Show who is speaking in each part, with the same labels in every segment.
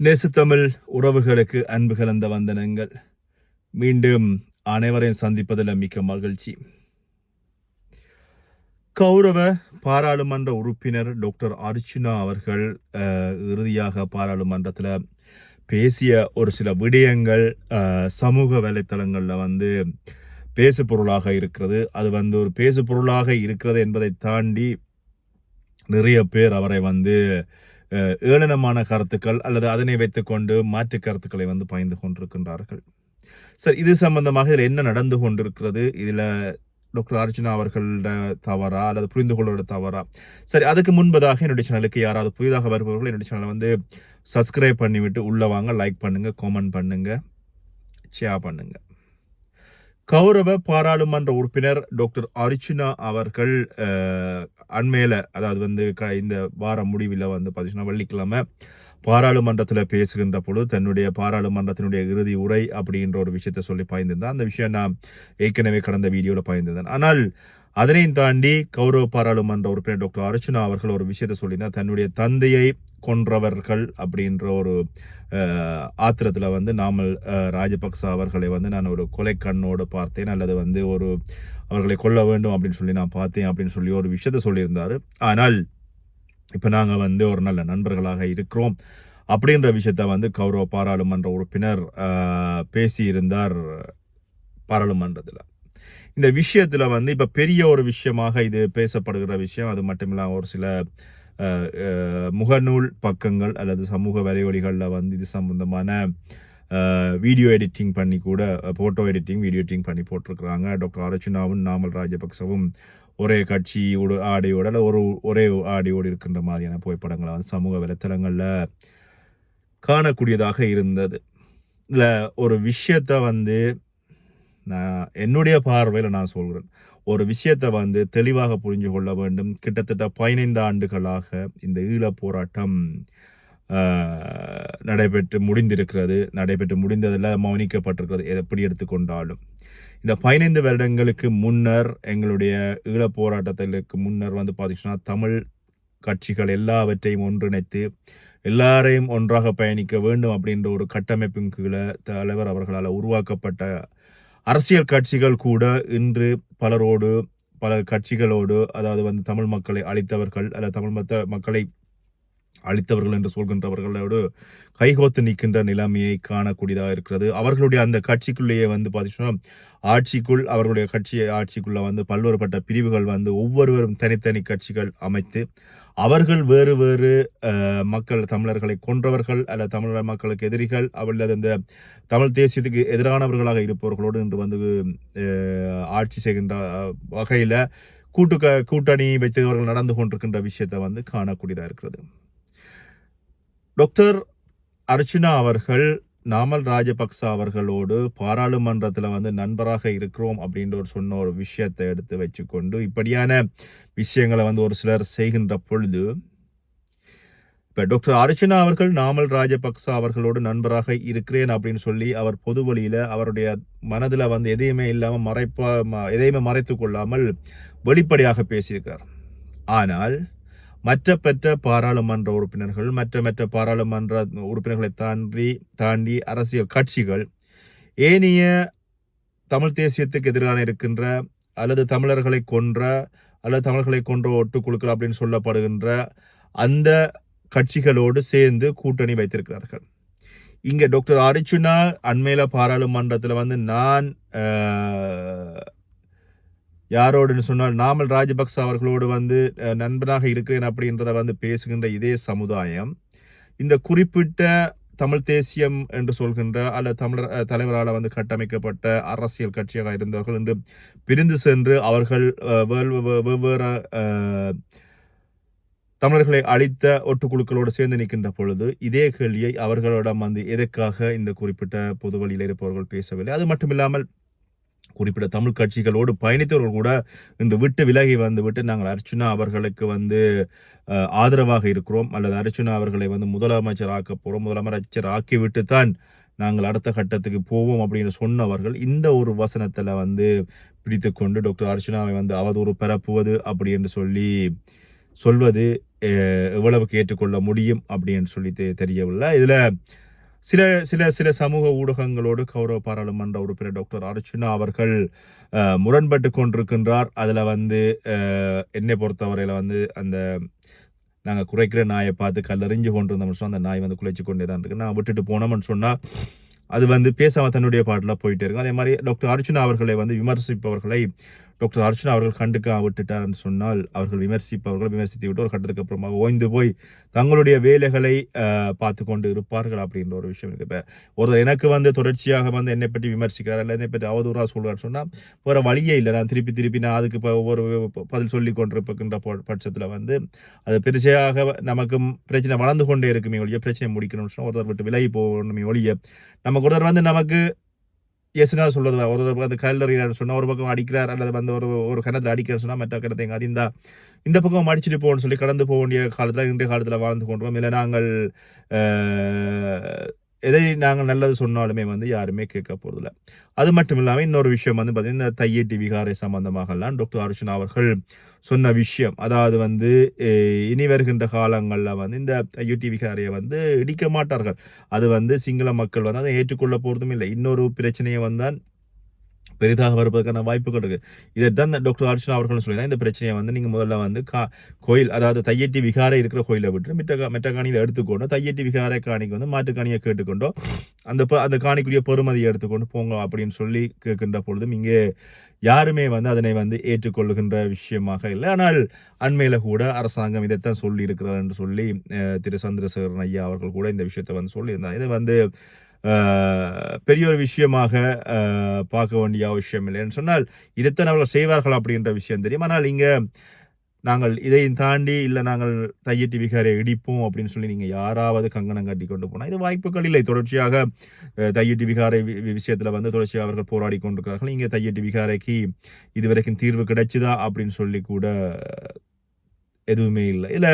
Speaker 1: நெசுத்தமிழ் உறவுகளுக்கு அன்பு கலந்த வந்தனங்கள். மீண்டும் அனைவரையும் சந்திப்பதில் மிக்க மகிழ்ச்சி. கௌரவ பாராளுமன்ற உறுப்பினர் டாக்டர் அர்ச்சுனா அவர்கள் இறுதியாக பாராளுமன்றத்தில் பேசிய ஒரு சில விடயங்கள் சமூக வலைத்தளங்களில் வந்து பேசு பொருளாக இருக்கிறது. அது வந்து ஒரு பேசு பொருளாக இருக்கிறது என்பதை தாண்டி நிறைய பேர் அவரை வந்து ஏளனமான கருத்துக்கள் அல்லது அதனை வைத்துக்கொண்டு மாற்று கருத்துக்களை வந்து பயந்து கொண்டிருக்கின்றார்கள். சரி இது சம்பந்தமாக இதில் என்ன நடந்து கொண்டிருக்கிறது? இதில் டாக்டர் அர்ஜுனா அவர்களோட தவறா? அல்லது புரிந்து கொள்வதோட தவறா? சரி அதுக்கு முன்பதாக என்னுடைய சேனலுக்கு யாராவது புதிதாக வருபவர்கள் என்னுடைய சேனலை வந்து சப்ஸ்கிரைப் பண்ணிவிட்டு உள்ளே வாங்க லைக் பண்ணுங்கள் காமெண்ட் பண்ணுங்கள் ஷேர் பண்ணுங்கள் கௌரவ பாராளுமன்ற உறுப்பினர் டாக்டர் அர்ச்சுனா அவர்கள் அண்மையில் அண்மையில அதாவது வந்து இந்த வார முடிவில் வந்து பார்த்தீங்கன்னா வெள்ளிக்கிழமை பாராளுமன்றத்தில் பேசுகின்ற பொழுது தன்னுடைய பாராளுமன்றத்தினுடைய இறுதி உரை அப்படின்ற ஒரு விஷயத்தை சொல்லி பாய்ந்திருந்தான். அந்த விஷயம் நான் ஏற்கனவே கடந்த வீடியோவில் பாய்ந்திருந்தேன். ஆனால் அதனையும் தாண்டி கௌரவ பாராளுமன்ற உறுப்பினர் டாக்டர் அர்ச்சுனா அவர்கள் ஒரு விஷயத்தை சொல்லியிருந்தார். தன்னுடைய தந்தையை கொன்றவர்கள் அப்படின்ற ஒரு ஆத்திரத்தில் வந்து நாமல் ராஜபக்ச அவர்களை வந்து நான் ஒரு கொலை கண்ணோடு பார்த்தேன். அல்லது வந்து ஒரு அவர்களை கொல்ல வேண்டும் அப்படின்னு சொல்லி நான் பார்த்தேன் அப்படின்னு சொல்லி ஒரு விஷயத்தை சொல்லியிருந்தார். ஆனால் இப்போ நாங்கள் வந்து ஒரு நல்ல நண்பர்களாக இருக்கிறோம் அப்படின்ற விஷயத்த வந்து கௌரவ பாராளுமன்ற உறுப்பினர் பேசியிருந்தார் பாராளுமன்றத்தில். இந்த விஷயத்தில் வந்து இப்போ பெரிய ஒரு விஷயமாக இது பேசப்படுகிற விஷயம் அது மட்டும் இல்லாமல் ஒரு சில முகநூல் பக்கங்கள் அல்லது சமூக வலைவழிகளில் வந்து இது சம்பந்தமான வீடியோ எடிட்டிங் பண்ணி கூட ஃபோட்டோ எடிட்டிங் வீடியோ எடிட்டிங் பண்ணி போட்டிருக்கிறாங்க. டாக்டர் அர்ச்சுனாவும் நாமல் ராஜபக்சவும் ஒரே கட்சியோடு ஆடியோட இல்லை ஒரு ஒரே ஆடியோடு இருக்கின்ற மாதிரியான புகைப்படங்களை வந்து சமூக வலைத்தளங்களில் காணக்கூடியதாக இருந்தது. இல்லை ஒரு விஷயத்தை வந்து நான் என்னுடைய பார்வையில் நான் சொல்கிறேன் ஒரு விஷயத்தை வந்து தெளிவாக புரிஞ்சு கொள்ள வேண்டும். கிட்டத்தட்ட பதினைந்து ஆண்டுகளாக இந்த ஈழப் போராட்டம் நடைபெற்று முடிந்திருக்கிறது. நடைபெற்று முடிந்ததில் மௌனிக்கப்பட்டிருக்கிறது. எப்படி எடுத்துக்கொண்டாலும். இந்த பதினைந்து வருடங்களுக்கு முன்னர் எங்களுடைய ஈழப் போராட்டத்திற்கு முன்னர் வந்து பார்த்தீங்கன்னா தமிழ் கட்சிகள் எல்லாவற்றையும் ஒன்றிணைத்து எல்லாரையும் ஒன்றாக பயணிக்க வேண்டும் அப்படின்ற ஒரு கட்டமைப்பின் கீழே தலைவர் அவர்களால் உருவாக்கப்பட்ட அரசியல் கட்சிகள் கூட இன்று பலரோடு பல கட்சிகளோடு அதாவது வந்து தமிழ் மக்களை அழித்தவர்கள் அல்ல தமிழ் மத்த மக்களை அழித்தவர்கள் என்று சொல்கின்றவர்களோடு கைகோத்து நிற்கின்ற நிலைமையை காணக்கூடியதாக இருக்கிறது. அவர்களுடைய அந்த கட்சிக்குள்ளேயே வந்து பார்த்தீங்கன்னா ஆட்சிக்குள் அவர்களுடைய கட்சி ஆட்சிக்குள்ளே வந்து பல்வேறுபட்ட பிரிவுகள் வந்து ஒவ்வொருவரும் தனித்தனி கட்சிகள் அமைத்து அவர்கள் வேறு வேறு மக்கள் தமிழர்களை கொன்றவர்கள் அல்ல தமிழர் மக்களுக்கு எதிரிகள் அல்லது இந்த தமிழ் தேசியத்துக்கு எதிரானவர்களாக இருப்பவர்களோடு இன்று வந்து ஆட்சி செய்கின்ற வகையில் கூட்டு க- கூட்டணி வைத்தவர்கள் நடந்து கொண்டிருக்கின்ற விஷயத்தை வந்து காணக்கூடியதாக இருக்கிறது. டாக்டர் அர்ச்சுனா அவர்கள் நாமல் ராஜபக்ச அவர்களோடு பாராளுமன்றத்தில் வந்து நண்பராக இருக்கிறோம் அப்படின்ற ஒரு சொன்ன ஒரு விஷயத்தை எடுத்து வச்சுக்கொண்டு இப்படியான விஷயங்களை வந்து ஒரு சிலர் செய்கின்ற பொழுது இப்போ டாக்டர் அர்ச்சனா அவர்கள் நாமல் ராஜபக்ச அவர்களோடு நண்பராக இருக்கிறேன் அப்படின்னு சொல்லி அவர் பொது வழியில் அவருடைய மனதில் வந்து எதையுமே இல்லாமல் மறைப்பா ம- எதையுமே மறைத்து கொள்ளாமல் வெளிப்படையாக பேசியிருக்கார். ஆனால் மற்ற பெற்ற பாராளுமன்ற உறுப்பினர்கள் மற்ற மற்ற பாராளுமன்ற உறுப்பினர்களை தாண்டி தாண்டி அரசியல் கட்சிகள் ஏனைய தமிழ் தேசியத்துக்கு எதிரான இருக்கின்ற அல்லது தமிழர்களை கொன்ற அல்லது தமிழர்களை கொன்ற ஒட்டுக்குழுக்கள் அப்படின்னு சொல்லப்படுகின்ற அந்த கட்சிகளோடு சேர்ந்து கூட்டணி வைத்திருக்கிறார்கள். இங்கே டாக்டர் அரிச்சுனா அண்மையில பாராளுமன்றத்தில் வந்து நான் யாரோடுன்னு சொன்னால் நாமல் ராஜபக்ச அவர்களோடு வந்து நண்பனாக இருக்கிறேன் அப்படின்றத வந்து பேசுகின்ற இதே சமுதாயம் இந்த குறிப்பிட்ட தமிழ் தேசியம் என்று சொல்கின்ற அல்ல தமிழர் தலைவரால் வந்து கட்டமைக்கப்பட்ட அரசியல் கட்சியாக இருந்தவர்கள் என்று பிரிந்து சென்று அவர்கள் வெவ்வேறு தமிழர்களை அழித்த ஒட்டுக்குழுக்களோடு சேர்ந்து நிற்கின்ற பொழுது இதே கேள்வியை அவர்களிடம் வந்து எதற்காக இந்த குறிப்பிட்ட பொது வழியில் இருப்பவர்கள் பேசவில்லை? அது மட்டும் இல்லாமல் குறிப்பிட்ட தமிழ் கட்சிகளோடு பயணித்தவர்கள் கூட இன்று விட்டு விலகி வந்துவிட்டு நாங்கள் அர்ச்சுனா அவர்களுக்கு வந்து ஆதரவாக இருக்கிறோம். அல்லது அர்ச்சுனா அவர்களை வந்து முதலமைச்சர் ஆக்க போகிறோம் முதலமைச்சர் ஆக்கிவிட்டு தான் நாங்கள் அடுத்த கட்டத்துக்கு போவோம் அப்படின்னு சொன்னவர்கள் இந்த ஒரு வசனத்தில் வந்து பிடித்து கொண்டு டாக்டர் அர்ச்சுனாவை வந்து அவதூறு பரப்புவது அப்படி என்று சொல்லி சொல்வது எவ்வளவுக்கு ஏற்றுக்கொள்ள முடியும் அப்படின்னு சொல்லி தெரியவில்லை. இதில் சில சில சில சமூக ஊடகங்களோடு கௌரவ பாராளுமன்ற உறுப்பினர் டாக்டர் அர்ச்சுனா அவர்கள் முரண்பட்டு கொண்டிருக்கின்றார். அதில் வந்து என்னை பொறுத்தவரையில் வந்து அந்த நாங்கள் குறைக்கிற நாயை பார்த்து கல்லறிஞ்சு கொண்டு சொன்னால் அந்த நாய் வந்து குலைச்சி கொண்டே தான் இருக்கு. நான் விட்டுட்டு போனோம்னு சொன்னால் அது வந்து பேசாமல் தன்னுடைய பாட்டில் போயிட்டே இருக்கும். அதே மாதிரி டாக்டர் அர்ச்சுனா அவர்களை வந்து விமர்சிப்பவர்களை டாக்டர் அர்ச்சனா அவர்கள் கண்டுக்க விட்டுட்டார்னு சொன்னால் அவர்கள் விமர்சிப்பவர்கள் விமர்சித்து விட்டு ஒரு கட்டத்துக்கு அப்புறமா ஓய்ந்து போய் தங்களுடைய வேலைகளை பார்த்து கொண்டு இருப்பார்கள் அப்படின்ற ஒரு விஷயம் இருக்கு. இப்போ ஒருத்தர் எனக்கு வந்து தொடர்ச்சியாக வந்து என்னை பற்றி விமர்சிக்கிறார் இல்லை என்னை பற்றி அவதூறாக சொல்கிறான்னு சொன்னால் வேறு வழியே இல்லை. நான் திருப்பி திருப்பி நான் அதுக்கு இப்போ ஒவ்வொரு பதில் சொல்லி கொண்டிருக்கின்ற பட்சத்தில் வந்து அது பெருசாக நமக்கும் பிரச்சனை வளர்ந்து கொண்டே இருக்குமே ஒழிய பிரச்சனை முடிக்கணும்னு சொன்னால் ஒருத்தர் விட்டு விலகி போகணுமே ஒழிய நமக்கு ஒருத்தர் வந்து நமக்கு எஸ்னா சொல்றது ஒரு அந்த கல்லறியார் சொன்னால் ஒரு பக்கம் அடிக்கிறார் அல்லது வந்து ஒரு ஒரு கிணத்துல அடிக்கிறார் சொன்னால் மற்ற கிணத்தை எங்க இந்த பக்கம் அடிச்சுட்டு போகணும்னு சொல்லி கடந்து போக வேண்டிய காலத்தில் இன்றைய காலத்தில் வாழ்ந்து கொண்டிருக்கோம் இல்லை நாங்கள் எதை நாங்கள் நல்லது சொன்னாலுமே வந்து யாருமே கேட்க போகிறதில்ல அது மட்டும் இல்லாமல் இன்னொரு விஷயம் வந்து பார்த்தீங்கன்னா இந்த தையட்டி விகாரை சம்பந்தமாகலாம் டாக்டர் அர்ஜுன் அவர்கள் சொன்ன விஷயம். அதாவது வந்து இனி வருகின்ற காலங்களில் வந்து இந்த தையட்டி விகாரையை வந்து இடிக்க மாட்டார்கள். அது வந்து சிங்கள மக்கள் வந்து அதை ஏற்றுக்கொள்ள போகிறதும் இல்லை. இன்னொரு பிரச்சனையை வந்தால் பெரிதாக வருவதற்கான வாய்ப்புகள் இருக்கு. இதைத்தான் இந்த டாக்டர் அர்ச்சனா அவர்களும் சொல்லி இந்த பிரச்சனையை வந்து நீங்கள் முதல்ல வந்து கா கோயில் அதாவது தையட்டி விகாரை இருக்கிற கோயிலை விட்டு மிட்ட மெட்ட காணியில் எடுத்துக்கொண்டு தையட்டி விகாரை காணிக்கு வந்து மாட்டுக்காணியை கேட்டுக்கொண்டோ அந்த அந்த காணிக்குரிய பெருமதியை எடுத்துக்கொண்டு போங்க அப்படின்னு சொல்லி கேட்கின்ற பொழுதும் இங்கே யாருமே வந்து அதனை வந்து ஏற்றுக்கொள்ளுகின்ற விஷயமாக இல்லை. ஆனால் அண்மையில் கூட அரசாங்கம் இதைத்தான் சொல்லி இருக்கிறார் என்று சொல்லி திரு சந்திரசேகரன் ஐயா அவர்கள் கூட இந்த விஷயத்தை வந்து சொல்லியிருந்தார். இது வந்து பெரிய ஒரு விஷயமாக பார்க்க வேண்டிய அவசியம் இல்லைன்னு சொன்னால் இதைத்தான் அவர்கள் செய்வார்கள் அப்படின்ற விஷயம் தெரியும். ஆனால் இங்கே நாங்கள் இதையும் தாண்டி இல்லை நாங்கள் தையட்டி விகாரை இடிப்போம் அப்படின்னு சொல்லி நீங்கள் யாராவது கங்கணம் கட்டி கொண்டு போனால் இது வாய்ப்புகள் இல்லை. தொடர்ச்சியாக தையட்டி விகாரை வி- விஷயத்தில் வந்து தொடர்ச்சியாக அவர்கள் போராடி கொண்டிருக்கிறார்கள். இங்கே தையட்டி விகாரைக்கு இதுவரைக்கும் தீர்வு கிடைச்சுதா அப்படின்னு சொல்லி கூட எதுவுமே இல்லை. இல்லை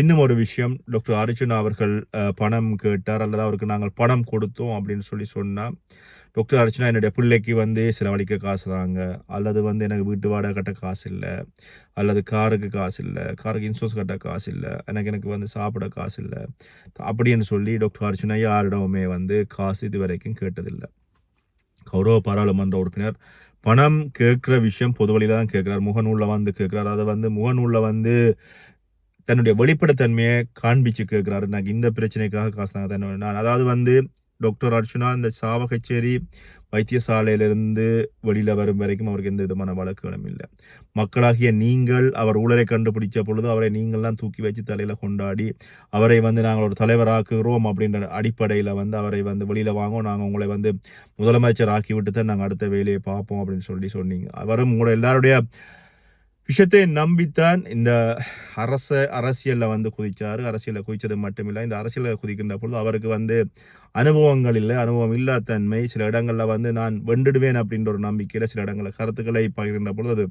Speaker 1: இன்னும் ஒரு விஷயம். டாக்டர் அர்ஜுனா அவர்கள் பணம் கேட்டார். அல்லது அவருக்கு நாங்கள் பணம் கொடுத்தோம் அப்படின்னு சொல்லி சொன்னால் டாக்டர் அர்ச்சனா என்னுடைய பிள்ளைக்கு வந்து செலவழிக்க காசு தாங்க. அல்லது வந்து எனக்கு வீட்டு வாடகை கட்ட காசு இல்லை. அல்லது காருக்கு காசு இல்லை. காருக்கு இன்சூரன்ஸ் கட்ட காசு இல்லை. எனக்கு எனக்கு வந்து சாப்பிட காசு இல்லை. அப்படின்னு சொல்லி டாக்டர் அர்ச்சனா யாரிடமுமே வந்து காசு இது வரைக்கும் கேட்டதில்லை. கௌரவ பாராளுமன்ற உறுப்பினர். பணம் கேட்குற விஷயம் பொது வழியில தான் கேட்குறார். முகநூலில் வந்து கேட்குறார். அதை வந்து முகநூலில் வந்து தன்னுடைய வெளிப்படைத்தன்மையை காண்பிச்சு கேட்குறாரு. எனக்கு இந்த பிரச்சனைக்காக காசு தாங்க தன்னை நான் அதாவது வந்து டாக்டர் அர்ச்சுனா இந்த சாவகச்சேரி வைத்தியசாலையிலிருந்து வெளியில் வரும் வரைக்கும் அவருக்கு எந்த விதமான வழக்குகளும் இல்லை. மக்களாகிய நீங்கள் அவர் ஊழலை கண்டுபிடிச்ச பொழுது அவரை நீங்கள்லாம் தூக்கி வச்சு தலையில் கொண்டாடி அவரை வந்து நாங்கள் ஒரு தலைவராக்குகிறோம் அப்படின்ற அடிப்படையில் வந்து அவரை வந்து வெளியில் வாங்குவோம் நாங்கள் உங்களை வந்து முதலமைச்சர் ஆக்கி விட்டு தான் நாங்கள் அடுத்த வேலையை பார்ப்போம் அப்படின்னு சொல்லி சொன்னீங்க. அவரும் உங்களோட எல்லாருடைய விஷயத்தை நம்பித்தான் இந்த அரச அரசியலில் வந்து குதித்தார் அரசியலில் குதித்தது மட்டுமில்லை இந்த அரசியலில் குதிக்கின்ற பொழுது அவருக்கு வந்து அனுபவங்கள் இல்லை. அனுபவம் இல்லாதன்மை சில இடங்களில் வந்து நான் வென்றுடுவேன் அப்படின்ற ஒரு நம்பிக்கையில் சில இடங்களில் கருத்துக்களை பகிர்கின்ற பொழுது அது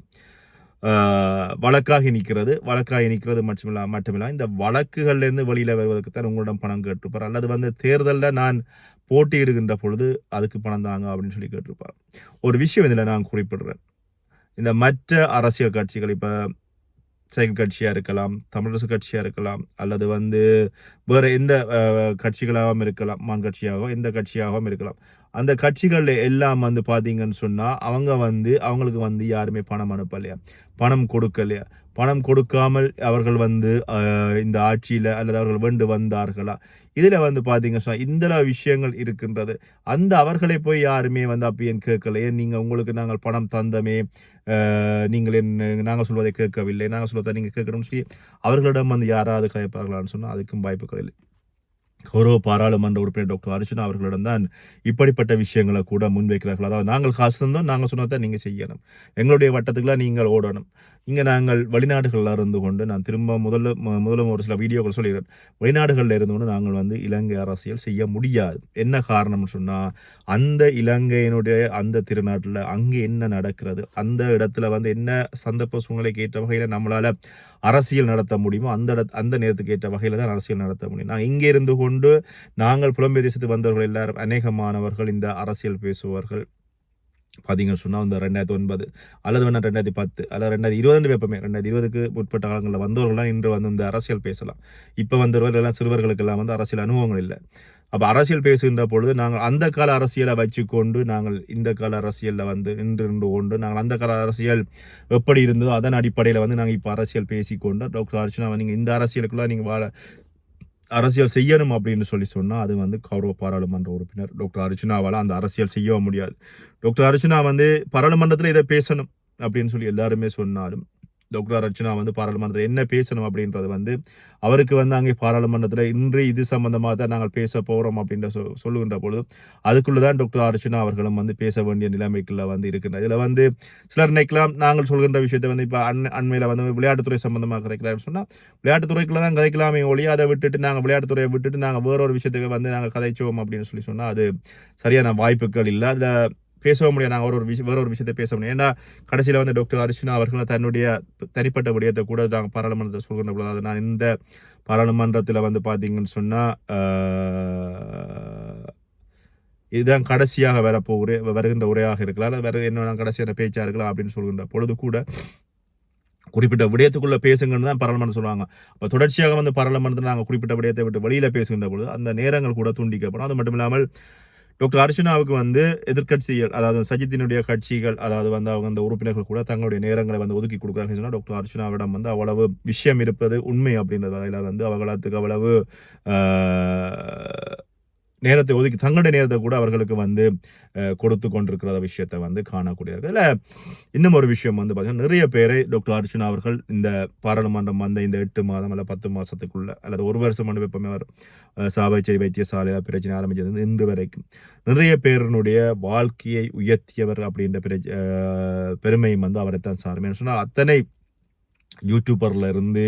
Speaker 1: வழக்காகி நிற்கிறது. வழக்காகி நிற்கிறது மட்டுமில்ல மட்டுமில்ல. இந்த வழக்குகள்லேருந்து வெளியில் வருவதற்கு தான் உங்களிடம் பணம் கேட்டிருப்பார். அல்லது வந்து தேர்தலில் நான் போட்டியிடுகின்ற பொழுது அதுக்கு பணம் தாங்க அப்படின்னு சொல்லி கேட்டிருப்பார். ஒரு விஷயம் இதில் நான் குறிப்பிடுறேன். இந்த மற்ற அரசியல் கட்சிகள் இப்போ சைக்கிள் கட்சியாக இருக்கலாம் தமிழரசு கட்சியாக இருக்கலாம் அல்லது வந்து வேறு எந்த கட்சிகளாகவும் இருக்கலாம் மான் கட்சியாகவும் எந்த கட்சியாகவும் இருக்கலாம். அந்த கட்சிகள் எல்லாம் வந்து பார்த்தீங்கன்னு சொன்னால் அவங்க வந்து அவங்களுக்கு வந்து யாருமே பணம் அனுப்பலையா? பணம் கொடுக்கலையா? பணம் கொடுக்காமல் அவர்கள் வந்து இந்த ஆட்சியில் அல்லது அவர்கள் வேண்டு வந்தார்களா? இதில் வந்து பார்த்தீங்க சொன்னால் இந்த விஷயங்கள் இருக்கின்றது. அந்த அவர்களை போய் யாருமே வந்து அப்பயும் கேட்கலையே நீங்கள் உங்களுக்கு நாங்கள் பணம் தந்தமே? நீங்கள் என் நாங்கள் சொல்வதை கேட்கவில்லை. நாங்கள் சொல்வதை நீங்கள் கேட்கணும்னு சொல்லி அவர்களிடம் வந்து யாராவது கேட்பார்களான்னு சொன்னால் அதுக்கும் வாய்ப்புகள் இல்லை. கௌரவ பாராளுமன்ற உறுப்பினர் டாக்டர் அர்ஜுனா அவர்களிடம் தான் இப்படிப்பட்ட விஷயங்களை கூட முன்வைக்கிறார்கள். அதாவது நாங்கள் காசு தந்தோம் நாங்கள் சொன்னதை நீங்கள் செய்யணும். எங்களுடைய வட்டத்துக்குலாம் நீங்கள் ஓடணும். இங்கே நாங்கள் வெளிநாடுகளில் இருந்து கொண்டு நான் திரும்ப முதல்ல முதல்ல ஒரு சில வீடியோக்கள் சொல்லிடுறேன். வெளிநாடுகளில் இருந்து கொண்டு நாங்கள் வந்து இலங்கை அரசியல் செய்ய முடியாது. என்ன காரணம்னு சொன்னால் அந்த இலங்கையினுடைய அந்த திருநாட்டில் அங்கே என்ன நடக்கிறது அந்த இடத்துல வந்து என்ன சந்தர்ப்ப சூழ்நிலைக்கு ஏற்ற வகையில் நம்மளால் அரசியல் நடத்த முடியுமோ அந்த அந்த நேரத்துக்கு ஏற்ற வகையில் தான் அரசியல் நடத்த முடியும். நான் இங்கே இருந்து கொண்டு நாங்கள் புலம்பெயர் தேசத்துக்கு வந்தவர்கள் எல்லாரும் அநேகமானவர்கள் இந்த அரசியல் பேசுவார்கள் பார்த்தீங்கன்னு சொன்னால் இந்த ரெண்டாயிரத்தி ஒன்பது அல்லது வேணா ரெண்டாயிரத்தி பத்து அல்லது ரெண்டாயிரத்தி இருபது வெப்பமே. ரெண்டாயிரத்தி இருபதுக்கு முற்பட்ட காலங்களில் வந்தவர்கள்லாம் இன்று வந்து இந்த அரசியல் பேசலாம். இப்போ வந்தவர்கள் எல்லாம் சிறுவர்களுக்கெல்லாம் வந்து அரசியல் அனுபவங்கள் இல்லை. அப்போ அரசியல் பேசுகின்ற பொழுது நாங்கள் அந்த கால அரசியலை வச்சுக்கொண்டு நாங்கள் இந்த கால அரசியலில் வந்து நின்று நின்று கொண்டு நாங்கள் அந்த கால அரசியல் எப்படி இருந்ததோ அதன் அடிப்படையில் வந்து நாங்கள் இப்போ அரசியல் பேசிக்கொண்டு டாக்டர் அர்ச்சனா நீங்கள் இந்த அரசியலுக்குள்ளே நீங்கள் வாழ அரசியல் செய்யணும் அப்படின்னு சொல்லி சொன்னால் அது வந்து கௌரவ பாராளுமன்ற உறுப்பினர் டாக்டர் அர்ஜுனாவால் அந்த அரசியல் செய்யவும் முடியாது. டாக்டர் அர்ஜுனா வந்து பாராளுமன்றத்தில் இதை பேசணும் அப்படின்னு சொல்லி எல்லாருமே சொன்னாலும் டாக்டர் அர்ச்சனா வந்து பாராளுமன்றத்தில் என்ன பேசணும் அப்படின்றது வந்து அவருக்கு வந்து அங்கே பாராளுமன்றத்தில் இன்று இது சம்பந்தமாக தான் நாங்கள் பேச போகிறோம் அப்படின்ற சொ சொல்லுகின்ற பொழுது அதுக்குள்ளே தான் டாக்டர் அர்ச்சனா அவர்களும் வந்து பேச வேண்டிய நிலைமைக்குள்ள வந்து இருக்கின்ற இதில் வந்து சிலர் நினைக்கலாம் நாங்கள் சொல்கின்ற விஷயத்தை வந்து இப்போ அண் அண்மையில் வந்து விளையாட்டுத்துறை சம்பந்தமாக கதைக்கலாம் சொன்னால் விளையாட்டுத்துறைக்குள்ள தான் கதைக்கலாமே ஒளி அதை விட்டுட்டு நாங்கள் விளையாட்டுத்துறையை விட்டுட்டு நாங்கள் வேறொரு விஷயத்துக்கு வந்து நாங்கள் கதைச்சோம் அப்படின்னு சொல்லி சொன்னால் அது சரியான வாய்ப்புகள் இல்லை. அதில் பேசவும் முடியாது. நாங்கள் ஒரு ஒரு விஷயம் வேற ஒரு விஷயத்தை பேச முடியும் ஏன்னா கடைசியில் வந்து டாக்டர் அர்ச்சனா அவர்கள் தன்னுடைய தனிப்பட்ட விடயத்தை கூட நாங்கள் பாராளுமன்றத்தை சொல்கின்ற பொழுது அது நான் இந்த பாராளுமன்றத்தில் வந்து பார்த்தீங்கன்னு சொன்னால் இதுதான் கடைசியாக வரப்போ உரை வருகின்ற உரையாக இருக்கலாம். வேறு என்ன கடைசியான பேச்சாக இருக்கலாம் அப்படின்னு சொல்கின்ற பொழுது கூட குறிப்பிட்ட விடயத்துக்குள்ளே பேசுங்கன்னு தான் பாராளுமன்றம் சொல்லுவாங்க. அப்போ தொடர்ச்சியாக வந்து பாராளுமன்றத்தில் நாங்கள் குறிப்பிட்ட விடயத்தை விட்டு வெளியில் பேசுகின்ற பொழுது அந்த நேரங்கள் கூட துண்டிக்கப்படும். அது மட்டும் இல்லாமல் டாக்டர் அர்ச்சனாவுக்கு வந்து எதிர்கட்சிகள் அதாவது சஜித்தினுடைய கட்சிகள் அதாவது வந்து அவங்க அந்த உறுப்பினர்கள் கூட தங்களுடைய நேரங்களை வந்து ஒதுக்கி கொடுக்குறாங்க சொன்னால் டாக்டர் அர்ச்சனாவிடம் வந்து அவ்வளவு விஷயம் இருப்பது உண்மை அப்படின்றது வகையில் வந்து அவங்களத்துக்கு அவ்வளவு நேரத்தை ஒதுக்கி தங்களுடைய நேரத்தை கூட அவர்களுக்கு வந்து கொடுத்து கொண்டிருக்கிற விஷயத்தை வந்து காணக்கூடியார்கள் இதில் இன்னும் ஒரு விஷயம் வந்து பார்த்தீங்கன்னா நிறைய பேரை டாக்டர் அர்ஜுனா அவர்கள் இந்த பாராளுமன்றம் வந்த இந்த எட்டு மாதம் அல்ல பத்து மாதத்துக்குள்ள அல்லது ஒரு வருஷம் மண்டு எப்பவுமே அவர் சாவைச்சேரி வைத்தியசாலையாக பிரச்சனை ஆரம்பிச்சது இன்று வரைக்கும். நிறைய பேருனுடைய வாழ்க்கையை உயர்த்தியவர் அப்படின்ற பெருமையும் வந்து அவரை தான் சாரும் சொன்னால் அத்தனை யூடியூபர்லேருந்து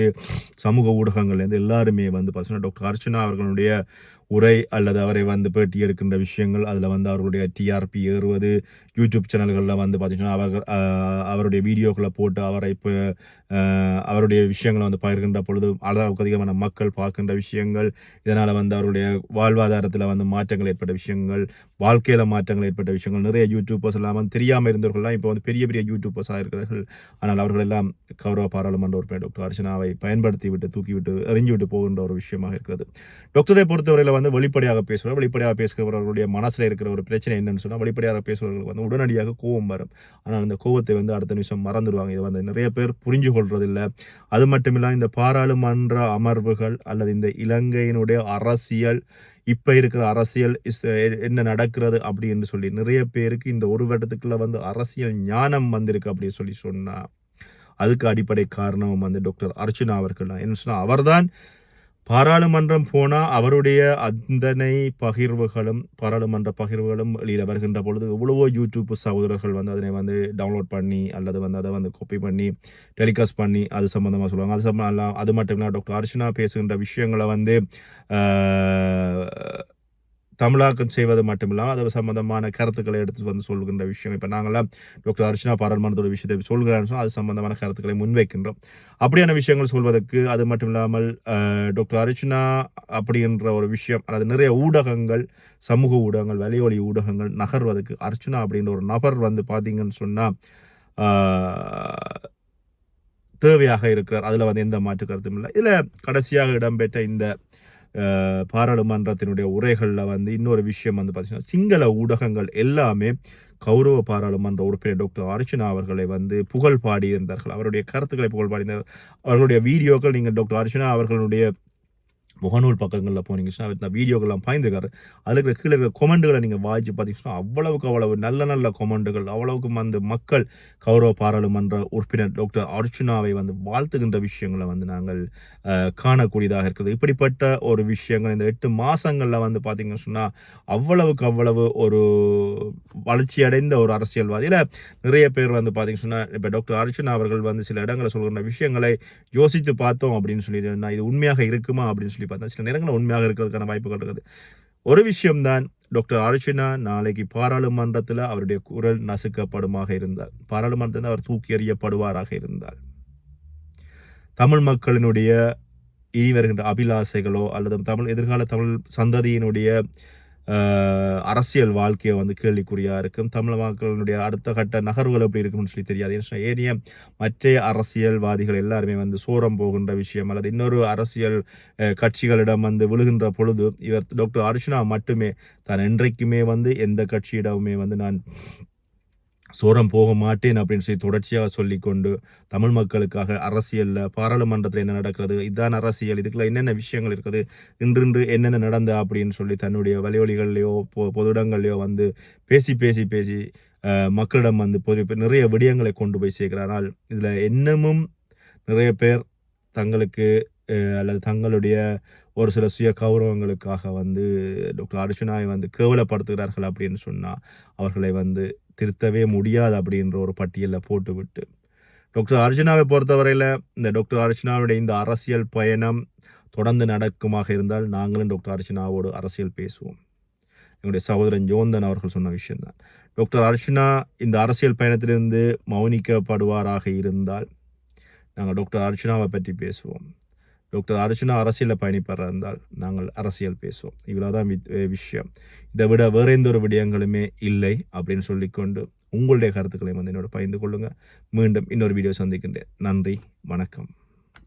Speaker 1: சமூக ஊடகங்கள்லேருந்து எல்லாருமே வந்து பார்த்தீங்கன்னா டாக்டர் அர்ச்சனா அவர்களுடைய உரை அல்லது அவரை வந்து பேட்டி எடுக்கின்ற விஷயங்கள் அதில் வந்து அவர்களுடைய டிஆர்பி ஏறுவது யூடியூப் சேனல்களில் வந்து பார்த்திங்கன்னா அவர்கள் அவருடைய வீடியோக்களை போட்டு அவரை இப்போ அவருடைய விஷயங்களை வந்து பகிர்கின்ற பொழுது அளவுக்கு அதிகமான மக்கள் பார்க்கின்ற விஷயங்கள் இதனால் வந்து அவருடைய வாழ்வாதாரத்தில் வந்து மாற்றங்கள் ஏற்பட்ட விஷயங்கள் வாழ்க்கையில் மாற்றங்கள் ஏற்பட்ட விஷயங்கள் நிறைய யூடியூபர்ஸ் எல்லாம் வந்து தெரியாமல் இருந்தவர்கள்லாம் இப்போ வந்து பெரிய பெரிய யூடியூபர்ஸாக இருக்கிறார்கள். ஆனால் அவர்கள் எல்லாம் கௌரவ பாராளுமன்ற உறுப்பினர் டாக்டர் அர்ச்சனாவை பயன்படுத்தி விட்டு தூக்கிவிட்டு எறிஞ்சு விட்டு போகின்ற ஒரு விஷயமாக இருக்கிறது. டாக்டரை பொறுத்தவரையில் வந்து வெளிப்படையாக பேசுவார் வெளிப்படையாக பேசுகிறவர்களுடைய மனசில் இருக்கிற ஒரு பிரச்சனை என்னன்னு சொன்னால் வெளிப்படையாக பேசுகிறவர்களுக்கு வந்து உடனடியாக கோவம் வரும். ஆனால் அந்த கோபத்தை வந்து அடுத்த நிமிஷம் மறந்துடுவாங்க. இது வந்து நிறைய பேர் புரிஞ்சு கொள்றதில்லை அது மட்டும் இல்லாமல் இந்த பாராளுமன்ற அமர்வுகள் அல்லது இந்த இலங்கையினுடைய அரசியல் இப்போ இருக்கிற அரசியல் என்ன நடக்கிறது அப்படின்னு சொல்லி நிறைய பேருக்கு இந்த ஒரு வருடத்துக்குள்ளே வந்து அரசியல் ஞானம் வந்திருக்கு அப்படின்னு சொல்லி சொன்னால் அதுக்கு அடிப்படை காரணம் வந்து டாக்டர் அர்ச்சுனா அவர்கள் என்ன சொன்னால் அவர்தான் பாராளுமன்றம் போனால் அவருடைய அந்தனை பகிர்வுகளும் பாராளுமன்ற பகிர்வுகளும் வெளியில் வருகின்ற பொழுது எவ்வளவோ யூடியூப் சகோதரர்கள் வந்து அதனை வந்து டவுன்லோட் பண்ணி அல்லது வந்து அதை வந்து காப்பி பண்ணி டெலிகாஸ்ட் பண்ணி அது சம்மந்தமாக சொல்லுவாங்க. அது சம்மந்தம் அது மட்டும் இல்லை டாக்டர் அர்ச்சனா பேசுகின்ற விஷயங்களை வந்து தமிழாக்கம் செய்வது மட்டுமில்லாமல் அது சம்பந்தமான கருத்துக்களை எடுத்து வந்து சொல்கின்ற விஷயம். இப்போ நாங்களாம் டாக்டர் அர்ச்சனா பாராளுமன்றத்தோட விஷயத்தை சொல்கிறான்னு அது சம்பந்தமான கருத்துக்களை முன்வைக்கின்றோம். அப்படியான விஷயங்கள் சொல்வதற்கு அது மட்டும் இல்லாமல் டாக்டர் அர்ச்சனா அப்படின்ற ஒரு விஷயம் அல்லது நிறைய ஊடகங்கள் சமூக ஊடகங்கள் வலையொலி ஊடகங்கள் நகர்வதற்கு அர்ச்சனா அப்படின்ற ஒரு நபர் வந்து பார்த்தீங்கன்னு சொன்னால் தேவையாக இருக்கிறார். அதில் வந்து எந்த மாற்று கருத்தும் இல்லை. இதில் கடைசியாக இடம்பெற்ற இந்த பாராளுமன்றத்தினுடைய உரைகளில் வந்து இன்னொரு விஷயம் வந்து பார்த்தீங்கன்னா சிங்கள ஊடகங்கள் எல்லாமே கௌரவ பாராளுமன்ற உறுப்பினர் டாக்டர் அர்ச்சனா அவர்களை வந்து புகழ் பாடியிருந்தார்கள். அவருடைய கருத்துக்களை புகழ் பாடியிருந்தார். அவர்களுடைய வீடியோக்கள் நீங்கள் டாக்டர் அர்ச்சனா அவர்களுடைய முகநூல் பக்கங்களில் போனீங்கன்னா இந்த வீடியோக்கெல்லாம் பாய்ந்துக்காரு அதில் இருக்கிற கீழே இருக்கிற கொமெண்ட்டுகளை நீங்கள் வாய்ச்சி பார்த்தீங்கன்னா அவ்வளவுக்கு அவ்வளவு நல்ல நல்ல கொமெண்ட்டுகள் அவ்வளவுக்கு அந்த மக்கள் கௌரவ பாராளுமன்ற உறுப்பினர் டாக்டர் அர்ச்சுனாவை வந்து வாழ்த்துகின்ற விஷயங்களை வந்து நாங்கள் காணக்கூடியதாக இருக்கிறது. இப்படிப்பட்ட ஒரு விஷயங்கள் இந்த எட்டு மாதங்களில் வந்து பார்த்தீங்கன்னு சொன்னால் அவ்வளவுக்கு அவ்வளவு ஒரு வளர்ச்சி அடைந்த ஒரு அரசியல்வாதியில் நிறைய பேர் வந்து பார்த்தீங்கன்னு சொன்னால் இப்போ டாக்டர் அர்ச்சுனா அவர்கள் வந்து சில இடங்களை சொல்கிற விஷயங்களை யோசித்து பார்த்தோம் அப்படின்னு சொல்லி இது உண்மையாக இருக்குமா? அப்படின்னு சொல்லி சொல்லி சில நேரங்களில் உண்மையாக இருக்கிறதுக்கான வாய்ப்புகள் இருக்குது. ஒரு விஷயம்தான் டாக்டர் அர்ச்சனா நாளைக்கு பாராளுமன்றத்தில் அவருடைய குரல் நசுக்கப்படுமாக இருந்தால் பாராளுமன்றத்தில் அவர் தூக்கி எறியப்படுவாராக இருந்தார். தமிழ் மக்களினுடைய இனி வருகின்ற அபிலாசைகளோ அல்லது தமிழ் எதிர்கால தமிழ் சந்ததியினுடைய அரசியல் வாழ்க்கையை வந்து கேள்விக்குறியாக இருக்கும். தமிழ் மக்களுடைய அடுத்த கட்ட நகர்வுகள் எப்படி இருக்கும்னு சொல்லி தெரியாது. ஏன்னா ஏனைய மற்ற அரசியல்வாதிகள் எல்லாருமே வந்து சோரம் போகின்ற விஷயம் அல்லது இன்னொரு அரசியல் கட்சிகளிடம் வந்து விழுகின்ற பொழுது இவர் டாக்டர் அர்ச்சனா மட்டுமே தான் என்றைக்குமே வந்து எந்த கட்சியிடமுமே வந்து நான் சோரம் போக மாட்டேன் அப்படின்னு சொல்லி தொடர்ச்சியாக சொல்லிக்கொண்டு தமிழ் மக்களுக்காக அரசியலில் பாராளுமன்றத்தில் என்ன நடக்கிறது? இதுதான் அரசியல். இதுக்குள்ள என்னென்ன விஷயங்கள் இருக்குது? இன்றின்று என்னென்ன நடந்த அப்படின்னு சொல்லி தன்னுடைய வலியொலிகள்லையோ பொ பொது இடங்கள்லையோ வந்து பேசி பேசி பேசி மக்களிடம் வந்து பொது நிறைய விடயங்களை கொண்டு போய் சேர்க்கிறார் ஆனால் இதில் இன்னமும் நிறைய பேர் தங்களுக்கு அல்லது தங்களுடைய ஒரு சில சுய கௌரவங்களுக்காக வந்து டாக்டர் அர்ஜுனாவை வந்து கேவலப்படுத்துகிறார்கள் அப்படின்னு சொன்னால் அவர்களை வந்து திருத்தவே முடியாது அப்படின்ற ஒரு பட்டியலில் போட்டுவிட்டு. டாக்டர் அர்ஜுனாவை பொறுத்தவரையில் இந்த டாக்டர் அர்ஜுனாவுடைய இந்த அரசியல் பயணம் தொடர்ந்து நடக்குமாக இருந்தால் நாங்களும் டாக்டர் அர்ஜுனாவோடு அரசியல் பேசுவோம். எங்களுடைய சகோதரன் ஜோந்தன் அவர்கள் சொன்ன விஷயம்தான். டாக்டர் அர்ச்சனா இந்த அரசியல் பயணத்திலிருந்து மௌனிக்கப்படுவாராக இருந்தால் நாங்கள் டாக்டர் அர்ச்சனாவை பற்றி பேசுவோம். டாக்டர் அர்ஜுனா அரசியலில் பயணிப்பதாக இருந்தால் நாங்கள் அரசியல் பேசுவோம். இவ்வளோதான் வித் விஷயம். இதை விட வேற எந்த ஒரு விடயங்களுமே இல்லை அப்படின்னு சொல்லிக்கொண்டு உங்களுடைய கருத்துக்களை வந்து என்னோட பகிர்ந்து கொள்ளுங்கள் மீண்டும் இன்னொரு வீடியோ சந்திக்கின்றேன். நன்றி. வணக்கம்.